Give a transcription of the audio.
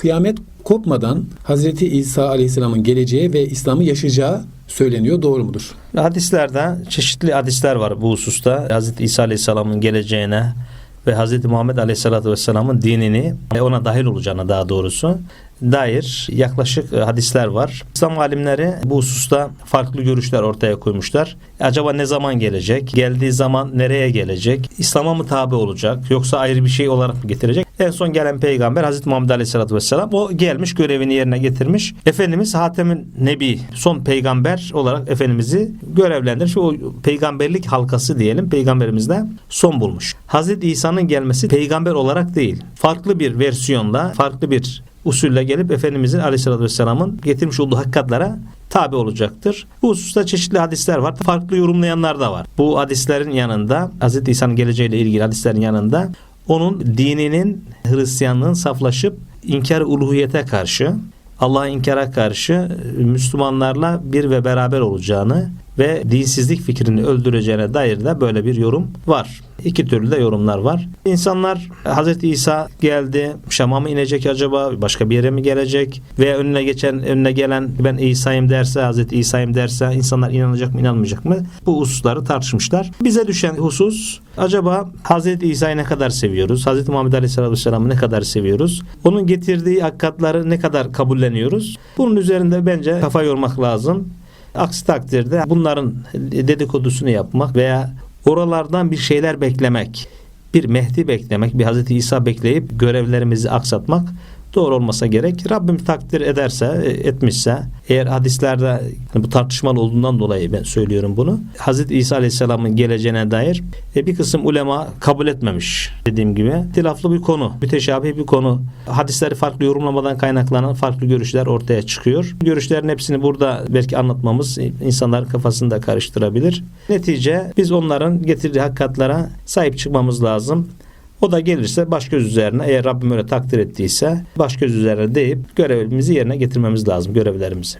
kıyamet kopmadan Hazreti İsa Aleyhisselam'ın geleceği ve İslam'ı yaşayacağı söyleniyor. Doğru mudur? Hadislerde çeşitli hadisler var bu hususta. Hz. İsa Aleyhisselam'ın geleceğine ve Hz. Muhammed Aleyhisselatü Vesselam'ın dinini ve ona dahil olacağına daha doğrusu dair yaklaşık e, hadisler var. İslam alimleri bu hususta farklı görüşler ortaya koymuşlar. Acaba ne zaman gelecek? Geldiği zaman nereye gelecek? İslam'a mı tabi olacak? Yoksa ayrı bir şey olarak mı getirecek? En son gelen peygamber Hazreti Muhammed Aleyhisselatü Vesselam o gelmiş görevini yerine getirmiş. Efendimiz Hatem'in Nebi son peygamber olarak Efendimiz'i görevlendirmiş. O peygamberlik halkası diyelim peygamberimizde son bulmuş. Hazreti İsa'nın gelmesi peygamber olarak değil. Farklı bir versiyonla, farklı bir usulle gelip Efendimizin Aleyhisselatü Vesselam'ın getirmiş olduğu hakikatlara tabi olacaktır. Bu hususta çeşitli hadisler var. Farklı yorumlayanlar da var. Bu hadislerin yanında Hz. İsa'nın geleceğiyle ilgili hadislerin yanında onun dininin Hristiyanlığın saflaşıp inkar uluhiyete karşı Allah'a inkara karşı Müslümanlarla bir ve beraber olacağını ve dinsizlik fikrini öldüreceğine dair de böyle bir yorum var. İki türlü de yorumlar var. İnsanlar Hz. İsa geldi, Şam'a mı inecek acaba, başka bir yere mi gelecek veya önüne geçen, önüne gelen ben İsa'yım derse, Hz. İsa'yım derse insanlar inanacak mı, inanmayacak mı? Bu hususları tartışmışlar. Bize düşen husus acaba Hz. İsa'yı ne kadar seviyoruz? Hz. Muhammed Aleyhisselatü Vesselam'ı ne kadar seviyoruz? Onun getirdiği hakikatları ne kadar kabulleniyoruz? Bunun üzerinde bence kafa yormak lazım. Aksi takdirde bunların dedikodusunu yapmak veya oralardan bir şeyler beklemek, bir Mehdi beklemek, bir Hazreti İsa bekleyip görevlerimizi aksatmak doğru olmasa gerek. Rabbim takdir ederse, etmişse, eğer hadislerde bu tartışmalı olduğundan dolayı ben söylüyorum bunu. Hazreti İsa Aleyhisselam'ın geleceğine dair e, bir kısım ulema kabul etmemiş dediğim gibi. Tilaflı bir konu, müteşabih bir konu. Hadisleri farklı yorumlamadan kaynaklanan farklı görüşler ortaya çıkıyor. Görüşlerin hepsini burada belki anlatmamız insanların kafasını da karıştırabilir. Netice biz onların getirdiği hakikatlara sahip çıkmamız lazım. O da gelirse baş göz üzerine eğer Rabbim öyle takdir ettiyse baş göz üzerine deyip görevimizi yerine getirmemiz lazım görevlerimizi.